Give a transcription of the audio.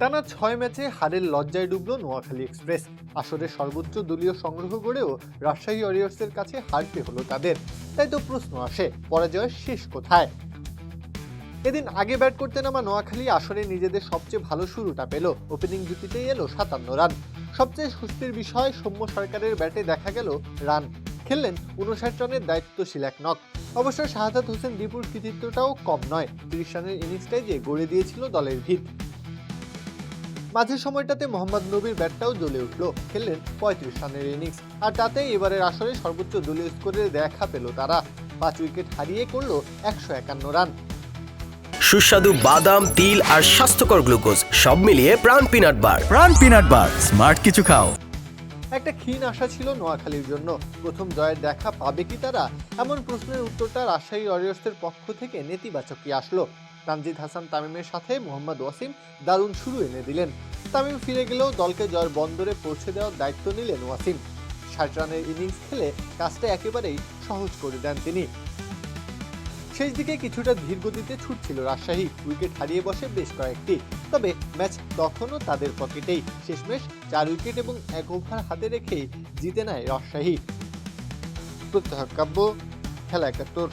টানা ছয় ম্যাচে হারের লজ্জায় ডুবল নোয়াখালী এক্সপ্রেস। আসরের সর্বোচ্চ দলীয় সংগ্রহ করেও রাজশাহী ওয়ারিয়র্সের কাছে হারতে হলো তাদের। তাই তো প্রশ্ন আসে পরাজয়ের শেষ কোথায়? এদিন আগে ব্যাট করতে নামা নোয়াখালী আসরে নিজেদের সবচেয়ে ভালো শুরুটা পেল। ওপেনিং জুটিতেই এলো সাতান্ন রান। সবচেয়ে স্বস্তির বিষয়, সৌম্য সরকারের ব্যাটে দেখা গেল রান। খেললেন উনষাট রানের দায়িত্বশীল এক নক। অবশ্য শাহাদাত হোসেন দীপুর কৃতিত্বটাও কম নয়। তিরিশ রানের ইনিংসটাই যে গড়ে দিয়েছিল দলের ভিত। মাঝের সময়টাতে মোহাম্মদ নবীর ব্যাটটাও জ্বলে উঠল। খেললেন পঁয়ত্রিশ রানের ইনিংস আর তাতে এবারের আসরে সর্বোচ্চ দলীয় স্কোরে দেখা পেল তারা। পাঁচ উইকেট হারিয়ে করল একশো একান্ন রান। সুস্বাদু বাদাম তিল আর স্বাস্থ্যকর গ্লুকোজ সব মিলিয়ে প্রাণ পিনাট বার। প্রাণ পিনাট বার স্মার্ট কিছু খাও। একটা ক্ষীণ আশা ছিল নোয়াখালীর জন্য। প্রথম জয়ের দেখা পাবে কি তারা? এমন প্রশ্নের উত্তরটা রাজশাহী ওয়ারিয়র্সের পক্ষ থেকে নেতিবাচকই আসলো। তানজিদ হাসান, তামিমের সাথে মোহাম্মদ ওয়াসিম দারুণ শুরু এনে দিলেন। তামিম ফিরে গেলেও দলকে জয়ের বন্দরে পৌঁছে দেওয়ার দায়িত্ব নিলেন ওয়াসিম। ষাট রানের ইনিংস খেলে কাজটা একেবারেই সহজ করে দেন তিনি। শেষ দিকে কিছুটা ধীর গতিতে ছুটছিল রাজশাহী। উইকেট হারিয়ে বসে বেশ কয়েকটি। তবে ম্যাচ তখনও তাদের পকেটেই। শেষমেশ চার উইকেট এবং এক ওভার হাতে রেখেই জিতে নেয় রাজশাহী। প্রত্যহ কাব্য, খেলা একাত্তর।